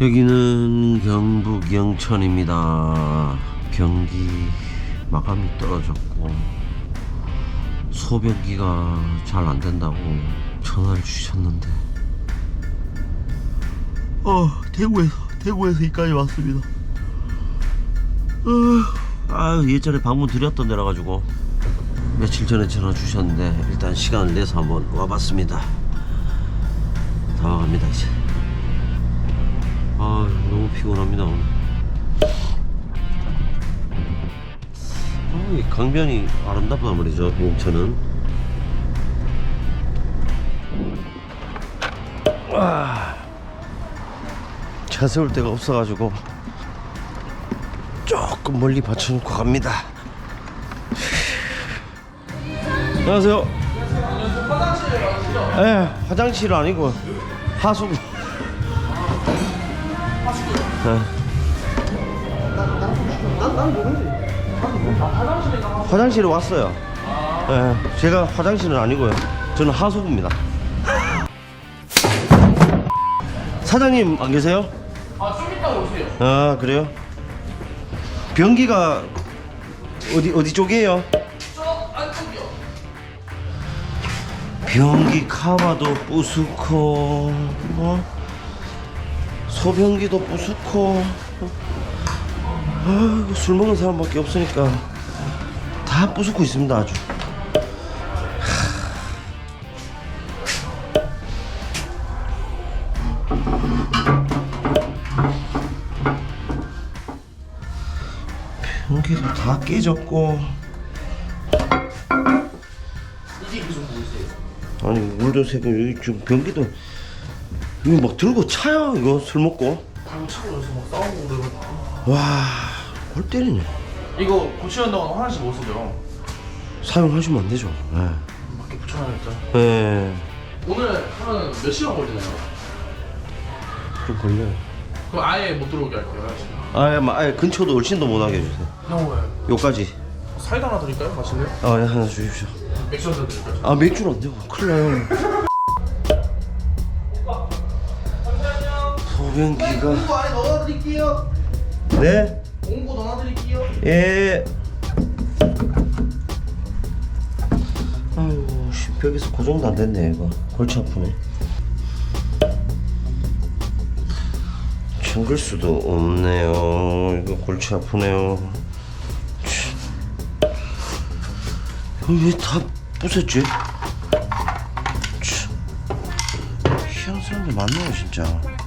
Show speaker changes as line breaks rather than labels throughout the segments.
여기는 경북 영천입니다. 경기 마감이 떨어졌고 소변기가 잘 안 된다고 전화를 주셨는데 어 대구에서 대구에서 여기까지 왔습니다. 어, 아 예전에 방문 드렸던 데라 가지고 며칠 전에 전화 주셨는데 일단 시간을 내서 한번 와봤습니다. 다 와갑니다 이제. 아 피곤합니다 오늘. 아, 이 강변이 아름답단 말이죠 용천은. 와. 차 세울 데가 없어가지고 조금 멀리 받쳐놓고 갑니다. 안녕하세요. 예, 화장실은 아니고 하수구. 네. 화장실에 왔어요. 예, 제가 화장실은 아니고요. 저는 하수구입니다. 사장님 안 계세요?
아, 좀 이따 오세요.
아 그래요? 변기가 어디 어디 쪽이에요?
저 안쪽이요.
변기 카바도 부수고 어? 소변기도 부수고. 아, 이거 술 먹는 사람밖에 없으니까 다 부수고 있습니다 아주. 변기도 다 깨졌고? 아니 물도 새고 여기 지금 변기도 이거 막 들고 차요 이거 술 먹고
방치고 여기서 막 싸우고 그러고.
와골 때리네
이거 고치한다고 화장실 못 쓰죠?
사용하시면 안 되죠 예.
밖에 붙여놔야겠죠.
예.
오늘 하면 몇 시간 걸리나요?
좀 걸려요
그럼 아예 못 들어오게 할게요.
아예 마- 아예 근처도 얼씬도 못하게 해주세요
너무 왜?
요까지
사이다 하나 드릴까요? 마실래요?
아 예 하나 주십시오
맥주 한잔 드릴까요?
아 맥주는 안 되고 큰일 나요 소변기가
공구 안에 넣어드릴게요.
네?
공구 넣어드릴게요.
예. 아이고, 씨, 벽에서 고정도 안 됐네, 이거. 골치 아프네. 잠글 수도 없네요. 이거 골치 아프네요. 왜다 부쉈지? 참. 희한한 사람들 많네요, 진짜.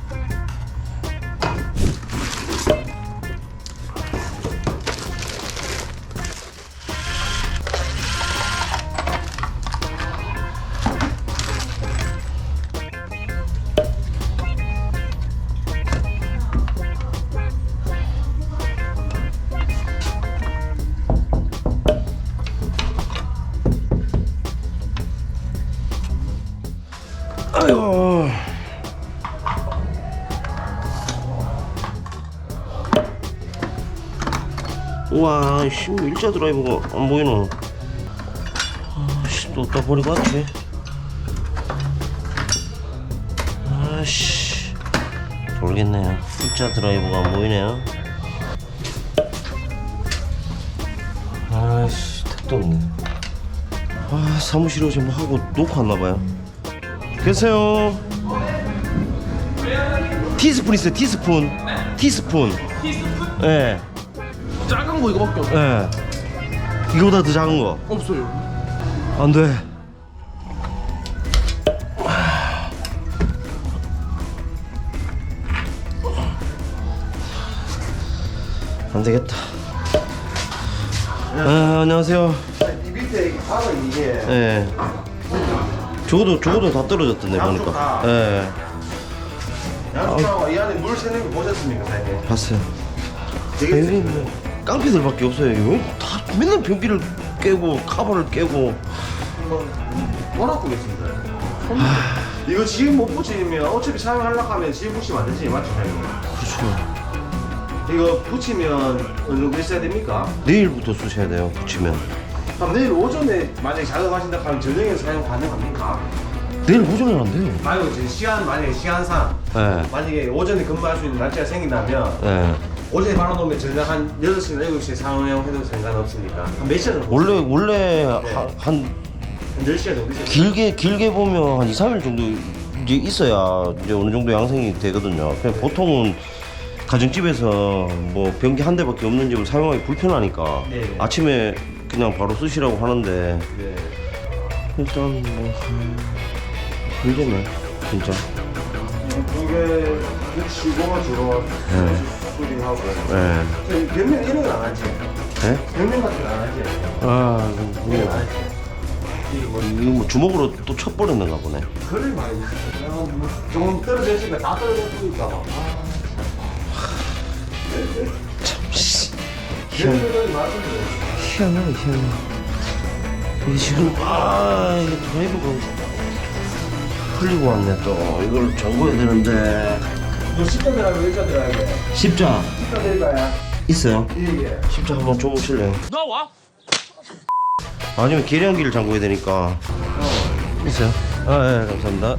아이고. 우와, 씨, 뭐 일자 드라이버가 안 보이노. 아씨, 또 어디다 버리고 왔지? 아씨, 모르겠네요. 일자 드라이버가 안 보이네요. 아씨, 택도 없네. 아, 사무실에 오지 뭐 하고 놓고 왔나봐요. 계세요. 티스푼 있어요. 티스푼. 티스푼. 예.
작은 거 이거밖에 없어요.
예. 이거보다 더 작은 거.
없어요.
안 돼. 안 되겠다. 아, 안녕하세요.
이 밑에 이 바로 이게
예. 저거도 저거도 다 떨어졌던데
양쪽
보니까.
다.
예.
양쪽하고 이 안에 물 새는 거 보셨습니까, 사장님?
봤어요.
되게
여기 뭐 깡패들밖에 없어요. 여기 다 맨날 변기를 깨고 카바를 깨고.
뭐라 보겠습니다. 이거 지금 못 붙이면 어차피 사용하려고 하면 지금 붙이면 안 되지, 맞죠, 사장님?
그렇죠.
이거 붙이면 어느 정도 있어야 됩니까?
내일부터 쓰셔야 돼요. 붙이면.
그럼 내일 오전에 만약에 작업하신다 하면 저녁에 사용 가능합니까?
내일 안 돼요.
아유 이제 시간 만약에 시간상
예.
만약에 오전에 근무할 수 있는 날짜가 생긴다면
예.
오전에 바로 놓으면 저녁 한 6시나 7시에 상영해도 상관없으니까 한 몇 시간 정도?
원래 원래 하- 한
한 10시간 정도 있어요
길게 길게 보면 한 2, 3일 정도 이제 있어야 이제 어느 정도 양생이 되거든요. 그냥 보통은 가정집에서 뭐 변기 한 대밖에 없는 집을 사용하기 불편하니까
네.
아침에 그냥 바로 쓰시라고 하는데
네.
일단 뭐 힘드네 진짜.
두개 치고 주로 수리하고
예.
변명 이런 건 안 하지
예?
변명 같은 건 안 하지
아
이건 안
뭐,
하지 이게 뭐
이거 뭐 주먹으로 또 쳐버렸는가 보네.
그럴 말이 있어 뭐 조금 떨어졌으니까 다 떨어졌으니까 막
희한
변명은 맞은데
희한하네 희한해. 이게 지금 아 이게 드라이브가 흘리고 왔네 또 이걸 잠궈야 되는데
뭐 십자 들어가고 일자 들어가야
십자
십자 들어가야
있어요?
이게
십자 한번 줘보실래요? 나와. 아니면 계량기를 잠궈야 되니까. 있어요? 아예 감사합니다.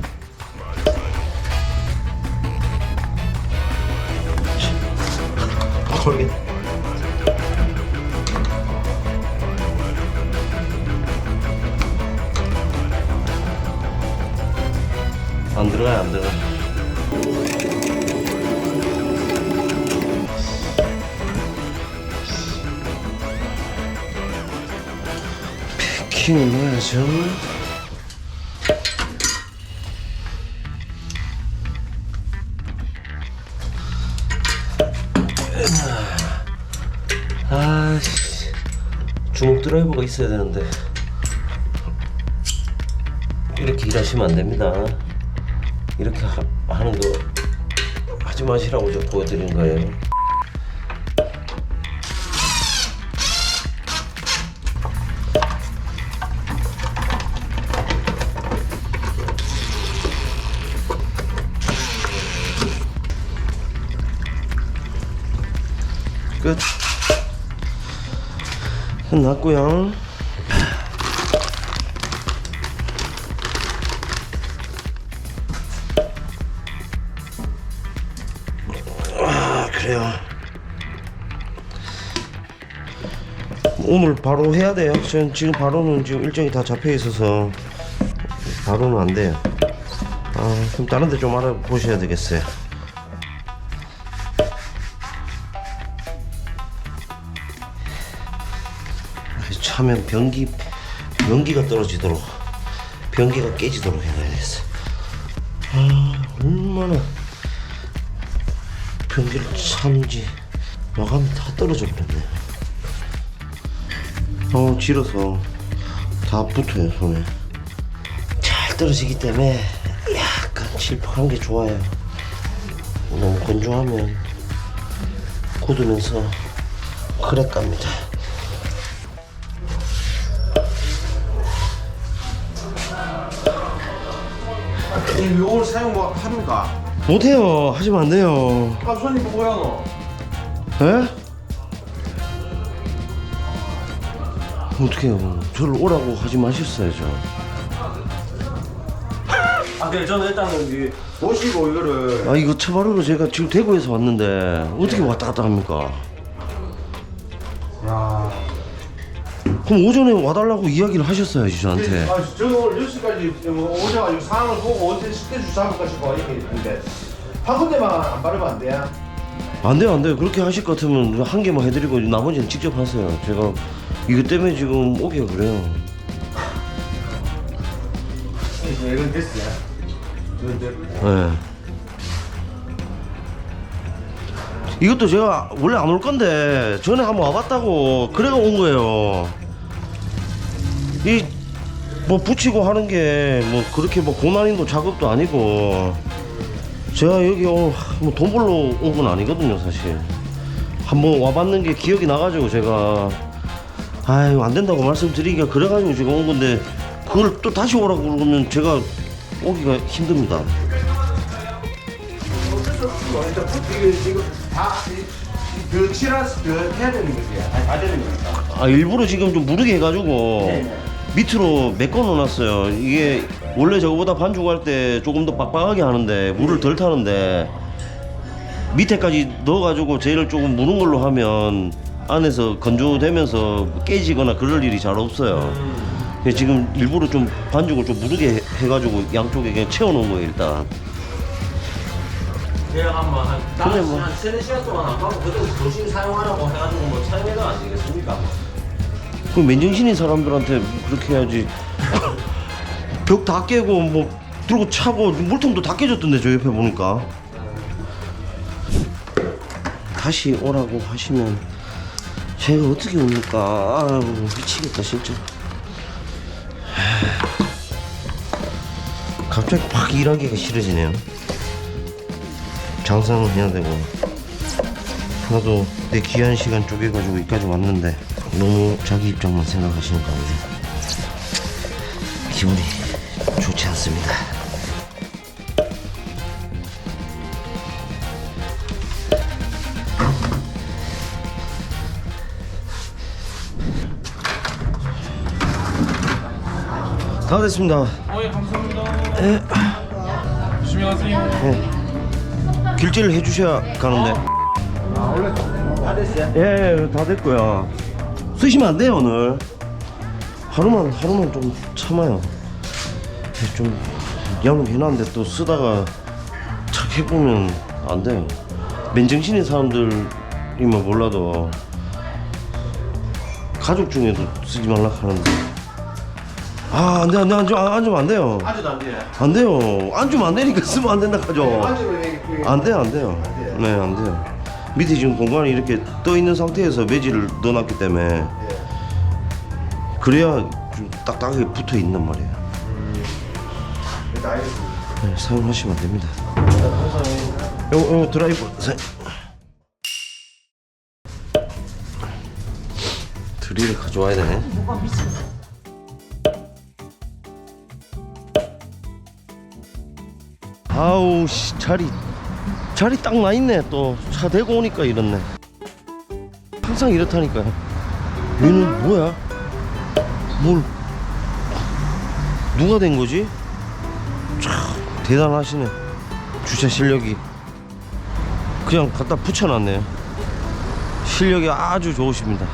걸게. 안 킹을 넣어야죠. 아씨 주먹 드라이버가 있어야 되는데 이렇게 일하시면 안 됩니다. 이렇게 하, 하는 거 하지 마시라고 제가 보여드린 거예요. 끝. 끝났고요. 아 그래요. 오늘 바로 해야 돼요. 전 지금 바로는 지금 일정이 다 잡혀 있어서 바로는 안 돼요. 아 그럼 다른 데 좀 알아보셔야 되겠어요. 차면 변기 변기가 떨어지도록 변기가 깨지도록 해놔야겠어. 아 얼마나 변기를 참지 마감이 다 떨어져 버렸네. 어 질어서 다 붙어요 손에. 잘 떨어지기 때문에 약간 칠퍽한 게 좋아요. 너무 건조하면 굳으면서 크랙 갑니다.
이 요걸 사용 뭐 합니까?
못해요. 하시면 안 돼요.
아 손님 뭐야 너?
에? 어떡해요. 저를 오라고 하지 마셨어야죠.
아 그래 저는 일단은 이 보시고 이거를
아, 이거 처바로로 제가 지금 대구에서 왔는데 어떻게 왔다 갔다 합니까? 그럼 오전에 와달라고 이야기를 하셨어야지, 저한테.
아, 저는 오늘 6시까지 오셔가지고 상황을 보고 언제 스케줄 잡을까 싶어 이렇게 했는데 한 군데만 안 바르면 안 돼요?
안 돼요, 안 돼요. 그렇게 하실 것 같으면 한 개만 해드리고 나머지는 직접 하세요. 제가 이거 때문에 지금 오기가 그래요.
이건 됐어요 이건
예. 이것도 제가 원래 안 올 건데 전에 한번 와봤다고 그래가 온 거예요. 이 뭐 붙이고 하는 게 뭐 그렇게 뭐 고난이도 작업도 아니고 제가 여기 어, 뭐돈 벌러 온 건 아니거든요 사실. 한번 와봤는 게 기억이 나가지고 제가 아유 안 된다고 말씀드리기가 그래가지고 제가 온 건데 그걸 또 다시 오라고 그러면 제가 오기가 힘듭니다.
어쩔 수 지금 다그 칠할 그 해야 되는 거지 다 되는 거니까
아 일부러 지금 좀 무르게 해가지고
네 네.
밑으로 메꿔 놓았어요. 이게 원래 저거보다 반죽할 때 조금 더 빡빡하게 하는데 물을 덜 타는데 밑에까지 넣어가지고 젤을 조금 무는 걸로 하면 안에서 건조되면서 깨지거나 그럴 일이 잘 없어요. 그래서 지금 일부러 좀 반죽을 좀 무르게 해- 해가지고 양쪽에 그냥 채워놓은 거예요 일단.
그냥 한번 한
근데 뭐-
한 세네 시간 동안 안 하고 그대로 조심 사용하라고 해가지고 뭐 사용해도 안 되겠습니까?
그 맨정신인 사람들한테 그렇게 해야지. 벽 다 깨고 뭐 들고 차고 물통도 다 깨졌던데 저 옆에 보니까. 다시 오라고 하시면 제가 어떻게 옵니까? 아유 미치겠다 진짜. 갑자기 확 일하기가 싫어지네요. 장사는 해야 되고 나도 내 귀한 시간 쪼개가지고 여기까지 왔는데 너무 자기 입장만 생각하시는 가운데 기분이 좋지 않습니다. 다 됐습니다.
어예 감사합니다 조심히 가세요
길질을 해주셔야 가는데.
다 됐어요?
예, 다 됐고요. 쓰시면 안 돼요 오늘. 하루만 하루만 좀 참아요. 예, 좀 양해놨는데 또 쓰다가 착 해보면 안 돼요. 맨정신인 사람들이면 몰라도 가족 중에도 쓰지 말라 하는데. 아, 안 돼, 안 돼, 안 주면, 안 주면 안 돼요.
아직도 안 돼.
안 돼요. 안 주면 안 되니까 쓰면 안 된다
이게
안 돼요, 안 돼요.
돼요?
네, 안 돼요. 밑에 지금 공간이 이렇게 떠 있는 상태에서 매질을 넣어놨기 때문에 그래야 좀 딱딱하게 붙어 있는 말이에요.
일단 알겠습니다.
네, 사용하시면 안 됩니다. 요거, 요거 드라이버 사... 드릴을 가져와야 되네. 아우 씨 자리 자리 딱 나 있네. 또 차 대고 오니까 이렇네. 항상 이렇다니까요. 얘는 뭐야? 뭘? 누가 된 거지? 참 대단하시네. 주차 실력이. 그냥 갖다 붙여놨네요. 실력이 아주 좋으십니다